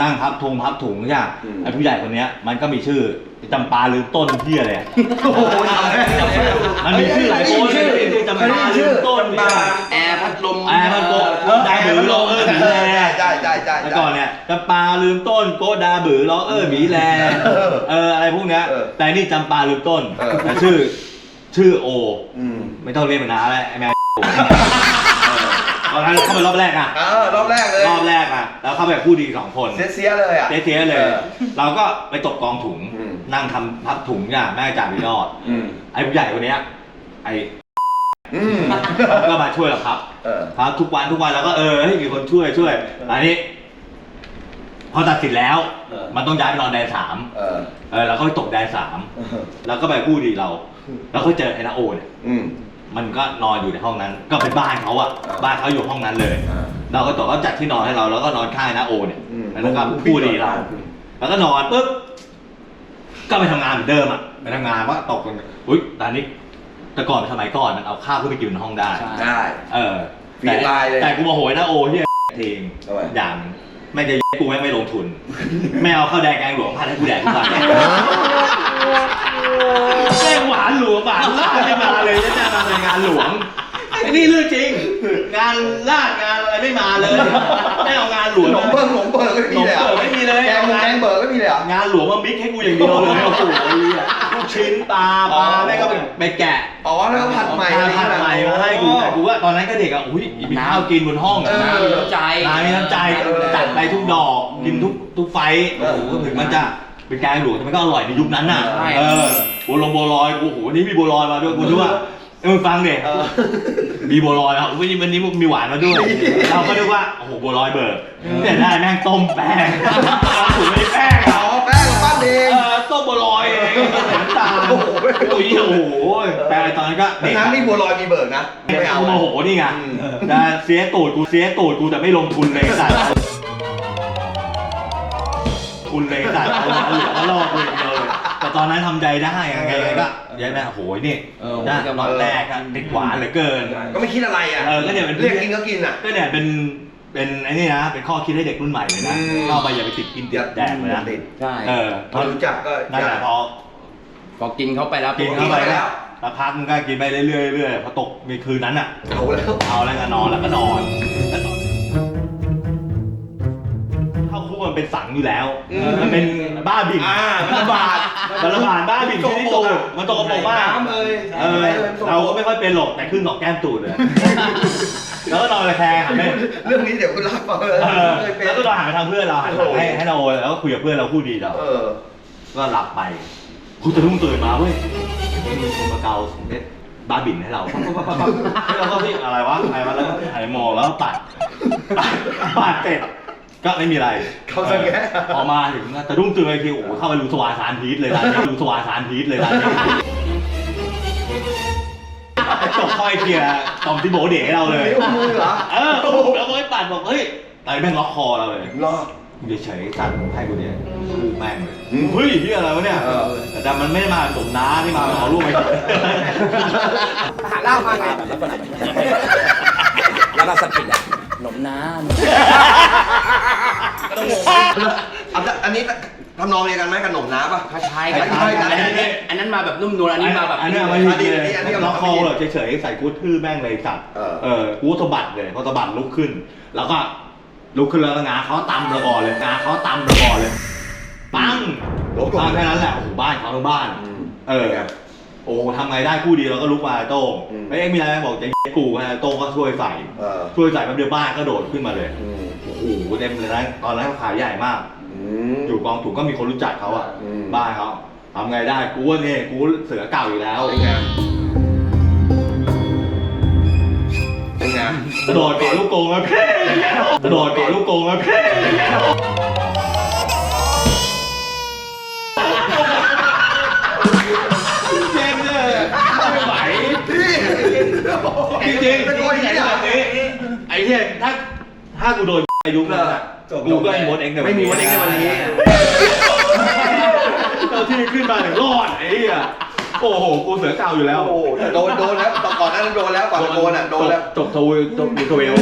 นั่งพับทุงพับถุงใช่ไหมอืม ไอ้ผู้ใหญ่คนเนี้ยมันก็มีชื่อจำปาลืมต้นเที่ยเลยโอ้โหจำได้จำได้มันมีชื่อหลายคนชื่อชื่อจำปาลืมต้นมาแอร์พัดลมแอร์มันโกดาบือร้องเออหมีแลใช่ใช่ใช่แต่ก่อนเนี่ยจำปาลืมต้นโกดาบือร้องเออหมีแลเออเอออะไรพวกเนี้ยเออแต่นี่จำปาลืมต้นเออ แต่ชื่อชื่อโอ อืม ไม่ต้องเรียกมันนะอะไรไอ้แมว ตอนนั้นเข้าไปรอบแรกอะ เออรอบแรกเลยรอบแรกอะ แล้วเข้าไปกับผู้ดีสองคน เสียเสียๆเลยอะ เจ๊ๆเลย เออเราก็ไปตกกองถุง อืม นั่งทำพับถุงเนี่ยแม่จ่าพี่ยอด อืมไอ้ผู้ใหญ่คนเนี้ย ไอ้ อืม ก็มาช่วยเราครับเออพับทุกวันทุกวันแล้วก็เออให้มีคนช่วยช่วยอันนี้ พอตัดสินแล้ว เออ มันต้องย้ายไปนอนแดนสามเออเออเราก็ไปตกแดนสาม แล้วก็ไปผู้ดีเรา แล้วก็เจอไอ้นาโอเนี่ย อืม มันก็นอนอยู่ในห้องนั้น ก็เป็นบ้านเขาอะอ่าบ้านเขาอยู่ห้องนั้นเลย อ่า เราก็ตกก็จัดที่นอนให้เราแล้วก็นอนข้างไอ้นาโอเนี่ยอืม แล้วก็พูดดีเราแล้วก็นอนปุ๊บก็ไปทำงานเหมือนเดิมอะไปทำงานว่าตกกันอุ้ยตอนนี้แต่ก่อนสมัยก่อนมันเอาข้าวขึ้นไปกินในห้องได้ได้ เออฟรีไลน์เลยแต่กูโมโหยนะโอที่เทงทำไม อย่างหนึ่งไม่จะ กูไม่ไม่ลงทุน ไม่เอาข้าวแดงแกงหลวงพันให้กูแดกทุกวันแกงหวานหลวงหวานลาดไม่มาเลยจะมาในงานหลวงไอ้นี่เรื่องจริง งานลาดงานอะไรไม่มาเลยไม่เอางานหลวงหนมมาเบิ้งหนมเบิร์ไม่มีเลยเหรอหนมเบิกไม่มีเลยแกงแกงเบิร์ไม่มีเลยงานหลวงมามิกให้กูอย่างเดียวเลยโอ้โหลูกชิ้นปลาปลาแม่ก็ไปแกะอ๋อแล้วก็ผัดใหม่ผัดใหม่มาให้กูแต่กูว่าตอนนั้นก็เด็กอะอุ้ยมีข้าวกินบนห้องน้ำมีน้ำใจมีน้ำใจจัดไปทุกดอกกินทุกทุกไฟท์โอ้โหถึงมันจะเป็นแกงหลวงแต่มันก็อร่อยในยุคนั้นน่ะเออ บัวลงบัวลอยกูโอ้โหนี่มีบัวลอยมาด้วยกูนึกว่าเออฟังเด็เออมีบัวลอยครับวันนี้วันนี้มีหวานมาด้วย เราก็นึกว่าโอ้โหบัวลอยเบิร์แต่ได้แม่งต้มแป้งถูกไม่ได้แป้งอ๋อแป้งปั้นเองเออต้มบัวลอยเองน้ำตาลโอ้โหโอ้ยโอ้โหแต่ตอนนั้นก็เด็กทั้งที่บัวลอยมีเบิร์นะไม่เอากูโมโหนี่ไงอืม นะเสียตูดกูเสียตูดกูแต่ไม่ลงทุนเลยสัตว์ ทุนเลยสัตว์เอาเหลือก็รอกูอย่างเดียวเลย แต่ตอนนั้นทำใจได้ยังไงก็ยังไงโอ้โหนี่เออนะผมจะตอนแรกอะติดหวานเหลือเกิน ก็ไม่คิดอะไรอะเออก็เนี่ยมันเรียกกินก็กินอะ ก็เนี่ยเป็นเป็นไอ้นี่นะเป็นข้อคิดให้เด็กรุ่นใหม่เลยนะอืม เข้าไปอย่าไปติดกินติดแดกเลยนะติดใช่เออพอรู้จักก็นั่นแหละพอ พอกินเข้าไปแล้วกินเข้าไปแล้แล้ววสักพักมันก็กินไปเรื่อยๆเรื่อยๆพอตกในคืนนั้นอะ เอาแล้วเอาแล้วก็นอนแล้วก็นอนแล้วตอนเข้าคุกมันเป็นสังอยู่แล้วอืมมันเป็น บ้าบิ่นอ่ามันระบาดมันระบาดบ้าบิ่นที่ตูดมันตกกระปรกมากน้ำเลยเออเราก็ไม่ค่อยเป็นหรอกแต่ขึ้นหนอกแก้มตูดเลยแล้วก็นอนระแคงหันไปเรื่องนี้เดี๋ยวคุณรับมาเลยเออเคยเป็นแล้วก็นอนหันไปทางเพื่อนเราหันหลังให้ให้เราแล้วก็คุยกับเพื่อนเราพูดดีเราเออก็หลับไปกูจะรุ่งตื่นมาเว้ยมีคนมาเกาเม็ดบ้าบิ่นให้เราให้เราก็ที่อะไรวะอะไรวะแล้วก็หันไปมองแล้วก็ปัดปัดปัดเสร็จ ก็ไม่มีอะไรเขาสแกะพอมาถึงแต่รุ่งตื่นไปทีโอ้โหเข้าไปรูสวาสารพีทเลยร้านนี้รูสวาสารพีทเลยร้านนี้จบค่อยเคลียร์ตอมที่โบเด๋ให้เราเลยนิ้วมือเหรอเออแล้วก็ไอ้ปัดบอกเฮ้ยอะไรแม่งล็อกคอเราเลยรอกูจะเฉยๆสั่นให้กูเนี่ยลูกแม่งเลยอืมเฮ้ยที่อะไรวะเนี่ยเออแต่ดันมันไม่ได้มาสมน้าที่มาเอาลูกไปหาเหล้ามาไงแล้วก็สกิดอะหนมน้ อันนั้นอันนี้ทำนองเดียวกันไหมกับหนมน้ำป่ะำคล้ายคล้ายๆกันอันนั้นอันนั้นมาแบบนุ่มนวลอันนี้มาแบบอันนี้อัมาอัดีนนี้เลยอันนี้เอามาล็อกคอเลยเฉยๆใส่กูทื่อแม่งเลยสัตว์เออเออกูสะบัดเลยพอสะบัดลุกขึ้น แล้วก็ลุกขึ้นแล้วก็งาเขาตำระก่อนเลยงาเขาตำระก่อนเลยปังล้มก่อนปังแค่นั้นแหละโอ้โหบ้านเขาทั้งบ้านอืมเออโอ้โหทำไงได้คู่ดีเราก็ลุกมาโต้งอืมไม่เอ็งมีอะไรไหมบอกจะกูฮะโต้งก็ช่วยใส่เออช่วยใส่แป๊บเดียวบ้านก็โดดขึ้นมาเลยอืมโอ้โห เต็มเลยนะตอนนั้นเขาขายใหญ่มากอืมอยู่กองถุงก็มีคนรู้จักเขาอะอืม บ้านเขาทำไงได้ กูว่าเนี่ยกูเสือเก่าอยู่แล้วเป็นไงเป็นไงกระโดดเกาะลูกกรงอะเพ่กระโดดเกาะลูกกรงอะเพ่เจ็บเลยไม่ไหว พี่จริงๆเป็นคนอย่างนี้เหรอไอ้เหี้ยถ้าถ้ากูโดนอา ยุนั้นอะจบกูก็ไอ้มดเองในไม่มีมดเอ็กซ์ในวันนี้เราที่ขึ้นมาถึงรอดไอ้เหี้ยโอ้โหกูเสือเก่าอยู่แล้วโอ้โหแต่โดนโดนแล้วตอนก่อนหนั้นโดนแล้วก่อนจะโดนอะโดนแล้ว จบทวีจบทวีล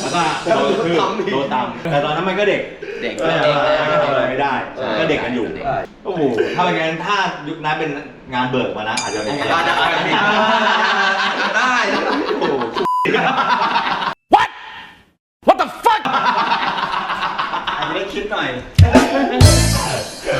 แล้วก็โดนคือทำอีกโดนตามแต่ตอนนั้นมันก็เด็กเด็กก็เด็กมันก็ทำอะไรไม่ได้เออก็เด็กกันอยู่เด็กโอ้โหถ้าเป็นงั้นถ้ายุคนั้นเป็นงานเบิกมานะอาจจะเป็นอาจจะไปได้นะโอ้โห